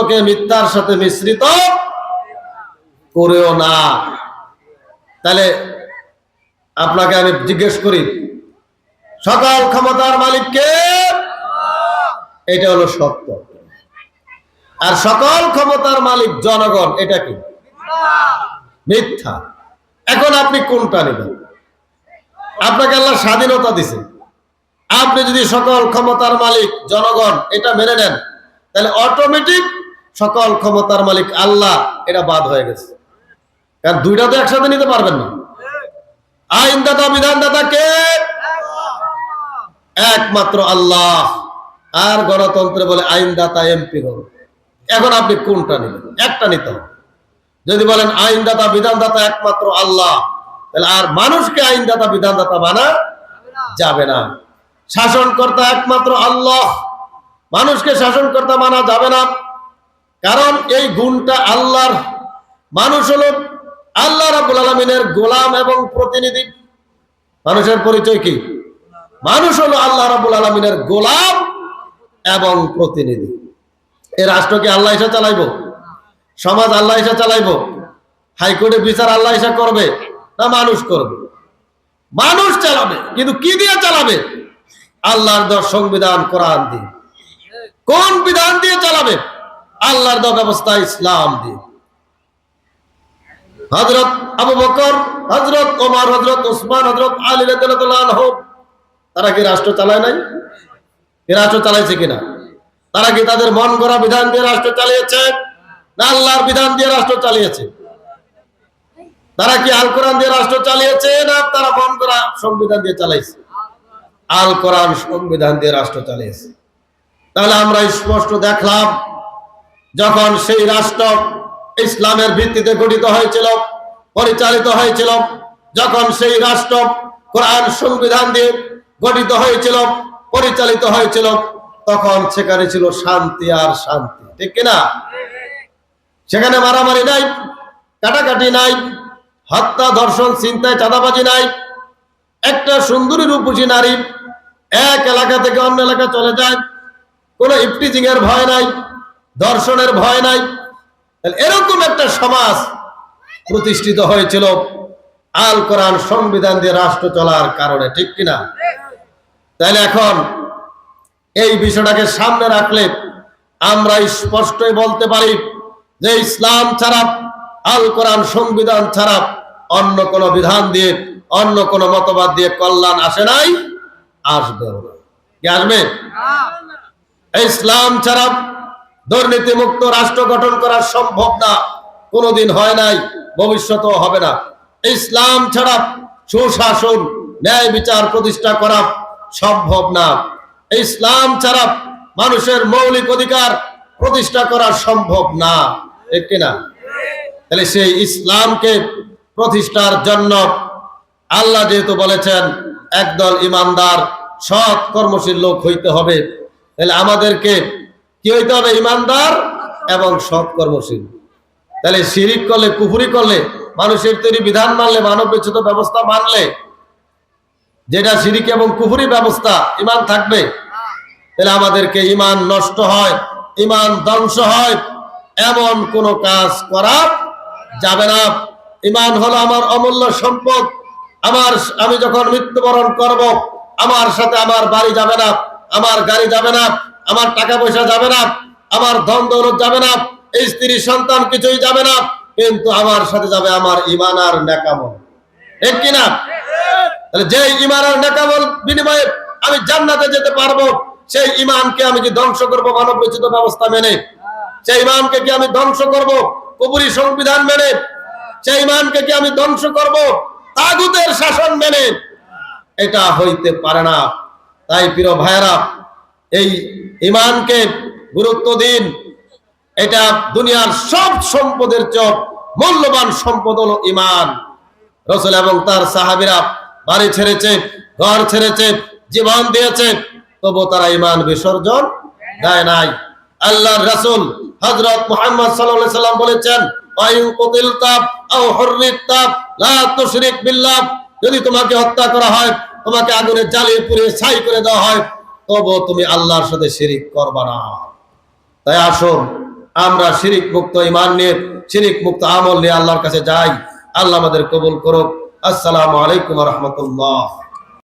সত্যকে মিথ্যার সাথে মিশ্রিত করেও না। তাহলে আপনাকে আমি জিজ্ঞেস করি, সকল ক্ষমতার মালিককে? এটা হলো সত্য। আর সকল ক্ষমতার মালিক জনগণ, এটা কি? মিথ্যা। এখন আপনি কোনটা নেবেন? আপনাকে আল্লাহ স্বাধীনতা দিছে। আপনি যদি সকল ক্ষমতার মালিক, জনগণ, এটা মেনে নেন, তাহলে অটোমেটিক সকল ক্ষমতার মালিক আল্লাহ, এটা বাদ হয়ে গেছে। কারণ দুইটা তো একসাথে নিতে পারবেন না। আইনদাতা, বিধানদাতা কে? একমাত্র আল্লাহ। আর গণতন্ত্রে বলে আইনদাতা, এমপি হল। এখন আপনি কোনটা নেবেন একটা নিতে হবে। যদি বলেন আইনদাতা, বিধানদাতা একমাত্র আল্লাহ, তাহলে আর মানুষকে আইনদাতা, বিধানদাতা বানা যাবে না। শাসনকর্তা একমাত্র আল্লাহ। মানুষকে শাসনকর্তা মানা যাবে না। কারণ এই গুণটা আল্লাহর, মানুষ হল আল্লাহ রাবুল আলমিনের গোলাম এবং প্রতিনিধি। মানুষের পরিচয় কি? মানুষ হলো আল্লাহ রাবুল আলমিনের গোলাম এবং প্রতিনিধি। এই রাষ্ট্রকে আল্লাহ এসে চালাইবো? সমাজ আল্লাহ এসে চালাইবো? হাইকোর্টে বিচার আল্লাহ এসে করবে না মানুষ করবে? মানুষ চালাবে, কিন্তু কি দিয়ে চালাবে? আল্লাহর দর সংবিধান, কোরআন দিয়ে। কোন বিধান দিয়ে চালাবে? আল্লাহর দর ব্যবস্থা ইসলাম দিয়ে। হজরত আবু বকর হজরত ওমর হজরত ওসমান হজরত আলী রাদিয়াল্লাহু তারা কি রাষ্ট্র চালায় নাই? কি রাষ্ট্র চালাইছে কিনা? তারা কি তাদের মন গড়া বিধান দিয়ে রাষ্ট্র চালিয়েছে? না আল্লাহর বিধান দিয়ে রাষ্ট্র চালিয়েছে? তারা কি আল কোরআন দিয়ে রাষ্ট্র চালিয়েছে না তারা মন করা সংবিধান দিয়ে চালাইছে? আল কোরআন সংবিধান দিয়ে রাষ্ট্র চালিয়েছে। তাহলে আমরা স্পষ্ট দেখলাম যখন সেই রাষ্ট্র ইসলামের ভিত্তিতে গঠিত হয়েছিল, পরিচালিত হয়েছিল, যখন সেই রাষ্ট্র কোরআন সংবিধান দিয়ে গঠিত হয়েছিল, পরিচালিত হয়েছিল, তখন সেখানে ছিল শান্তি আর শান্তি। ঠিক কিনা? সেখানে মারামারি নাই, কাটাকাটি নাই, হত্যা, ধর্ষণ চিন্তায় চাঁদাবাজি নাই। একটা সুন্দরী রূপসী নারী এক এলাকা থেকে অন্য এলাকা চলে যায়, কোনো ইফটিজিং এর ভয় নাই দর্শনের ভয় নাই। এরকম একটা সমাজ প্রতিষ্ঠিত হয়েছিল আল কোরআন সংবিধান দিয়ে রাষ্ট্র চলার কারণে ঠিক কিনা? তাহলে এখন এই বিষয়টাকে সামনে রাখলে আমরা স্পষ্টই বলতে পারি যে ইসলাম ছাড়া আল কোরআন সংবিধান ছাড়া অন্য কোন বিধান দিয়ে অন্য কোন মতবাদ দিয়ে কল্যাণ আসে নাই আসবে কি আসবে? ইসলাম ছাড়া দুর্নীতি মুক্ত রাষ্ট্র গঠন করা সম্ভব না। কোনোদিন হয় নাই, ভবিষ্যতেও হবে না। ইসলাম ছাড়া সুশাসন, ন্যায় বিচার প্রতিষ্ঠা করা সম্ভব না। ইসলাম ছাড়া মানুষের মৌলিক অধিকার প্রতিষ্ঠা করা সম্ভব না। ঠিক কিনা? তাহলে সেই ইসলামকে প্রতিষ্ঠার জন্য আল্লাহ যেহেতু বলেছেন, একদল ইমানদার, সৎ কর্মশীল লোক হইতে হবে। তাহলে আমাদেরকে কি হইতে হবে? ইমানদার এবং সৎ কর্মশীল। তাহলে শিরিক করলে, কুফুরি করলে, মানুষের তৈরি বিধান মানলে মানব বিচ্ছুত ব্যবস্থা মানলে, যেটা শিরিক এবং কুফুরি ব্যবস্থা, ইমান থাকবে, তাহলে আমাদেরকে ইমান নষ্ট হয়, ইমান ধ্বংস হয়, এমন কোন কাজ করা যাবে না। ইমান হলো আমার অমূল্য সম্পদ, আমার আমি যখন মৃত্যুবরণ করব, আমার সাথে আমার বাড়ি যাবে না, আমার গাড়ি যাবে না আমার টাকা পয়সা যাবে না, আমার ধন দৌলত যাবে না এই স্ত্রী সন্তান কিছুই যাবে না, কিন্তু আমার সাথে যাবে আমার ইমান আর নেকামল ঠিক কিনা তাহলে যে ইমান আর নেকামল বিনিময়ে আমি জান্নাতে যেতে পারব, সেই ইমানকে আমি কি ধ্বংস করব মানব বিচিত ব্যবস্থা মেনে? সেই ইমানকে কি আমি ধ্বংস করব কবুরি সংবিধান মেনে? সেই ইমানকে কি আমি ধ্বংস করব তাগুতের শাসন মেনে? এটা হইতে পারে না। তাই প্রিয় ভাইরা এই ইমানকে গুরুত্ব দিন। এটা দুনিয়ার সব সম্পদের চোখ মূল্যবান সম্পদ হলো ইমান। রসুল এবং তার সাহাবিরা বাড়ি ছেড়েছে, ঘর ছেড়েছে, জীবন দিয়েছে তবু তারা ইমান বিসর্জন দেয় নাই। আল্লাহ রাসূল হজরত মোহাম্মদ সাল্লাম বলেছেন যদি তোমাকে হত্যা করা হয়, তোমাকে আগুনে জ্বালিয়ে পুড়িয়ে ছাই করে দেওয়া হয় তবু তুমি আল্লাহর সাথে শিরিক করবা না। তাই আসুন, আমরা শিরিক মুক্ত ইমান নিয়ে শিরিক মুক্ত আমল নিয়ে আল্লাহর কাছে যাই। আল্লাহ আমাদের কবুল করুক। আসসালামু আলাইকুম রহমতুল্লাহ।